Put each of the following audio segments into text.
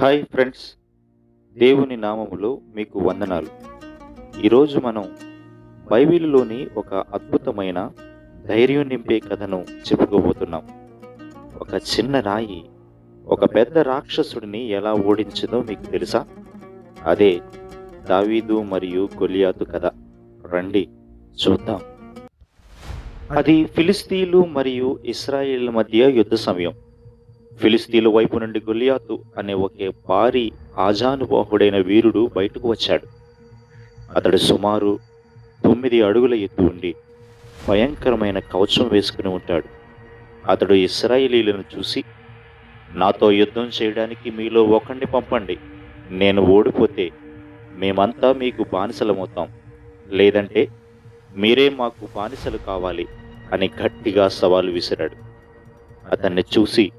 Hi friends. దేవుని నామములో మీకు వందనాలు. ఈరోజు మనం బైబిల్లోని ఒక అద్భుతమైన ధైర్యం నింపే కథను చెప్పుకోబోతున్నాం. ఒక చిన్న రాయి ఒక పెద్ద రాక్షసుడిని ఎలా ఓడించిందో మీకు తెలుసా? అదే దావీదు మరియు కొలియాతు కథ. రండి చూద్దాం. అది ఫిలిస్తీన్లు మరియు ఇస్రాయేల్ మధ్య యుద్ధ సమయం. ఫిలిస్తీన్ల వైపు నుండి గొలియాతు అనే ఒకే భారీ ఆజానుబాహుడైన వీరుడు బయటకు వచ్చాడు. అతడు సుమారు తొమ్మిది అడుగుల ఎత్తు ఉండి భయంకరమైన కవచం వేసుకుని ఉంటాడు. అతడు ఇస్రాయిలీలను చూసి నాతో యుద్ధం చేయడానికి మీలో ఒకరిని పంపండి. నేను ఓడిపోతే మేమంతా మీకు బానిసలమవుతాం. లేదంటే మీరే మాకు బానిసలు కావాలి అని గట్టిగా సవాలు విసిరాడు. అతన్ని చూసి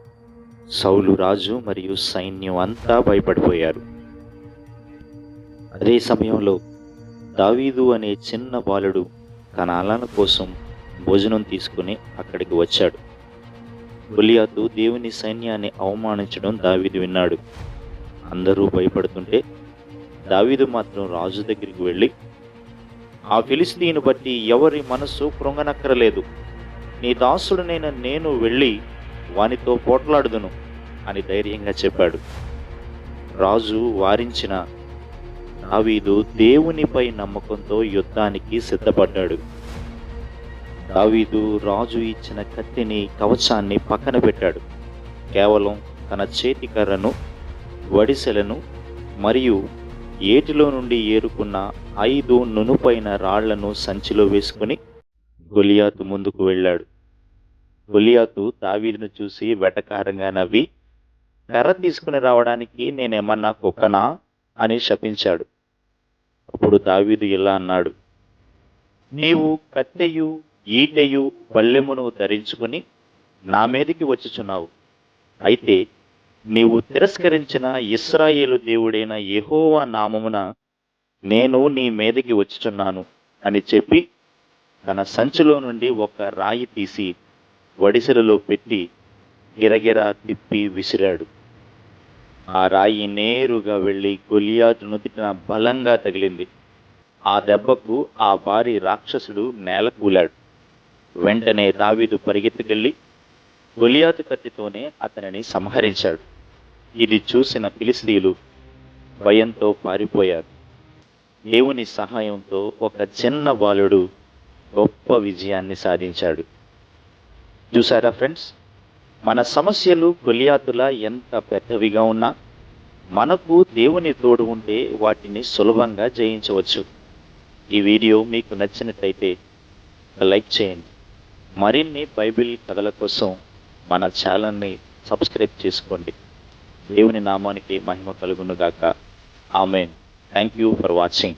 సౌలు రాజు మరియు సైన్యం అంతా భయపడిపోయారు. అదే సమయంలో దావీదు అనే చిన్న బాలుడు తన అలన కోసం భోజనం తీసుకుని అక్కడికి వచ్చాడు. గులియాతు దేవుని సైన్యాన్ని అవమానించడం దావీదు విన్నాడు. అందరూ భయపడుతుంటే దావీదు మాత్రం రాజు దగ్గరికి వెళ్ళి ఆ ఫిలిస్తీను బట్టి ఎవరి మనస్సు కృంగనక్కరలేదు. నీ దాసుడనైన నేను వెళ్ళి వానితో పోట్లాడుదును అని ధైర్యంగా చెప్పాడు. రాజు వారించిన దావీదు దేవునిపై నమ్మకంతో యుద్ధానికి సిద్ధపడ్డాడు. దావీదు రాజు ఇచ్చిన కత్తిని కవచాన్ని పక్కన పెట్టాడు. కేవలం తన చేతికర్రను వడిసెలను మరియు ఏటిలో నుండి ఏరుకున్న ఐదు నునుపైన రాళ్ళను సంచిలో వేసుకుని గొలియాతు ముందుకు వెళ్ళాడు. గొలియాతు దావీదును చూసి వెటకారంగా నవ్వి కర్ర తీసుకుని రావడానికి నేనేమన్నా కుక్కనా? అని శపించాడు. అప్పుడు దావీదు ఇలా అన్నాడు నీవు కత్తెయు ఈటెయు పల్లెమును ధరించుకుని నా మీదికి వచ్చుచున్నావు. అయితే నీవు తిరస్కరించిన ఇస్రాయేలు దేవుడైన యహోవా నామమున నేను నీ మీదకి వచ్చుచున్నాను అని చెప్పి తన సంచిలో నుండి ఒక రాయి తీసి వడిసెలలో పెట్టి గిరగిరా తిప్పి విసిరాడు. ఆ రాయి నేరుగా వెళ్ళి గొలియాతు నుదిటిన బలంగా తగిలింది. ఆ దెబ్బకు ఆ భారీ రాక్షసుడు నేల కూలాడు. వెంటనే దావీదు పరిగెత్తుకెళ్ళి గొలియాతు కత్తితోనే అతనిని సంహరించాడు. ఇది చూసిన ఫిలిస్తీయులు భయంతో పారిపోయారు. దేవుని సహాయంతో ఒక చిన్న బాలుడు గొప్ప విజయాన్ని సాధించాడు. చూసారా ఫ్రెండ్స్? మన సమస్యలు గొలియాతులా ఎంత పెద్దవిగా ఉన్నా మనకు దేవుని తోడు ఉంటే వాటిని సులభంగా జయించవచ్చు. ఈ వీడియో మీకు నచ్చినట్లయితే లైక్ చేయండి. మరిన్ని బైబిల్ కథల కోసం మన ఛానల్ని సబ్స్క్రైబ్ చేసుకోండి. దేవుని నామానికి మహిమ కలుగునుగాక. Amen. Thank you for watching.